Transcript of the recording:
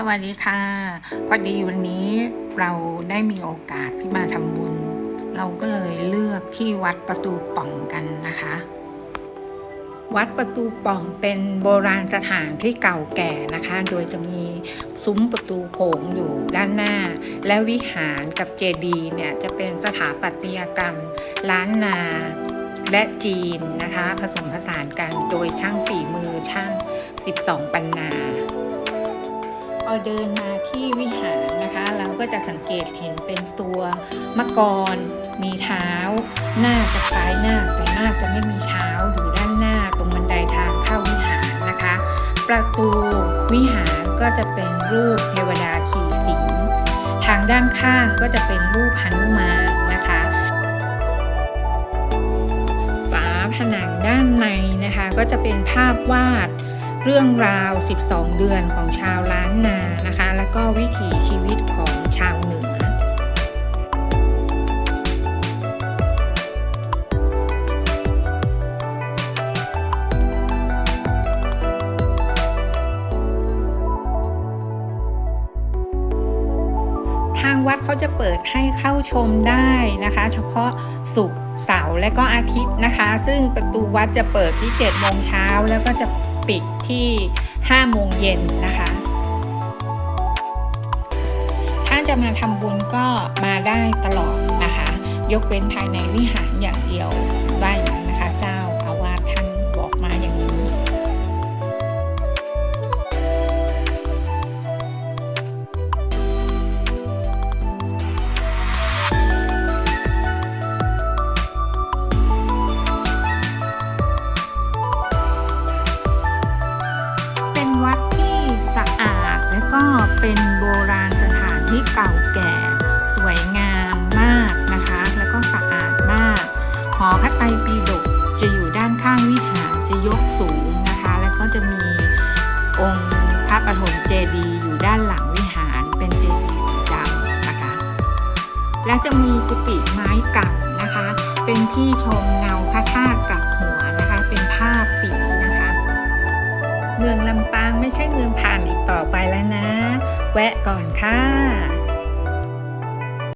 สวัสดีค่ะ พอดีวันนี้เราได้มีโอกาสที่มาทำบุญ เราก็เลยเลือกที่วัดประตูป่องกันนะคะ วัดประตูป่องเป็นโบราณสถานที่เก่าแก่นะคะ โดยจะมีซุ้มประตูโขงอยู่ด้านหน้า และวิหารกับเจดีย์เนี่ยจะเป็นสถาปัตยกรรม ล้านนาและจีนนะคะ ผสมผสานกันโดยช่างฝีมือช่าง 12 ปันนา พอเดินมาที่วิหารนะคะ เราก็จะสังเกตเห็นเป็นตัวมะกรมีเท้า หน่าจะคล้ายหน้าแต่หน่าจะไม่มีเท้าอยู่ด้านหน้าตรงบันไดทางเข้าวิหารนะคะ ประตูวิหารก็จะเป็นรูปเทวดาขี่สิงห์ทางด้านข้างก็จะเป็นรูปหนุมานนะคะ ฝาผนังด้านในนะคะ ก็จะเป็นภาพวาด เรื่องราว 12 เดือนของชาวล้านนานะคะ แล้วก็วิถีชีวิตของชาวเหนือ ทางวัดเขาจะเปิดให้เข้าชมได้นะคะ เฉพาะศุกร์เสาร์และก็อาทิตย์นะคะ ซึ่งประตูวัดจะเปิดที่7โมงเช้าแล้วก็จะ ปิดที่ 5 โมงเย็นนะคะ ถ้าจะมาทำบุญก็มาได้ตลอดนะคะ ยกเว้นภายในวิหารอย่างเดียว เป็นโบราณสถานที่เก่าแก่ สวยงามมากนะคะ แล้วก็สะอาดมาก หอพระไตรปิฎกจะอยู่ด้านข้างวิหารจะยกสูงนะคะ แล้วก็จะมีองค์พระปฐมเจดีย์อยู่ด้านหลังวิหารเป็นเจดีย์สีดำนะคะ และจะมีกุฏิไม้เก่านะคะ เป็นที่ชมเงาพระธาตุกลับหัวนะคะ เป็นภาพสีนะคะ เมืองลำปางไม่ใช่เมืองผ่านอีกต่อไปแล้ว แวะก่อนค่ะ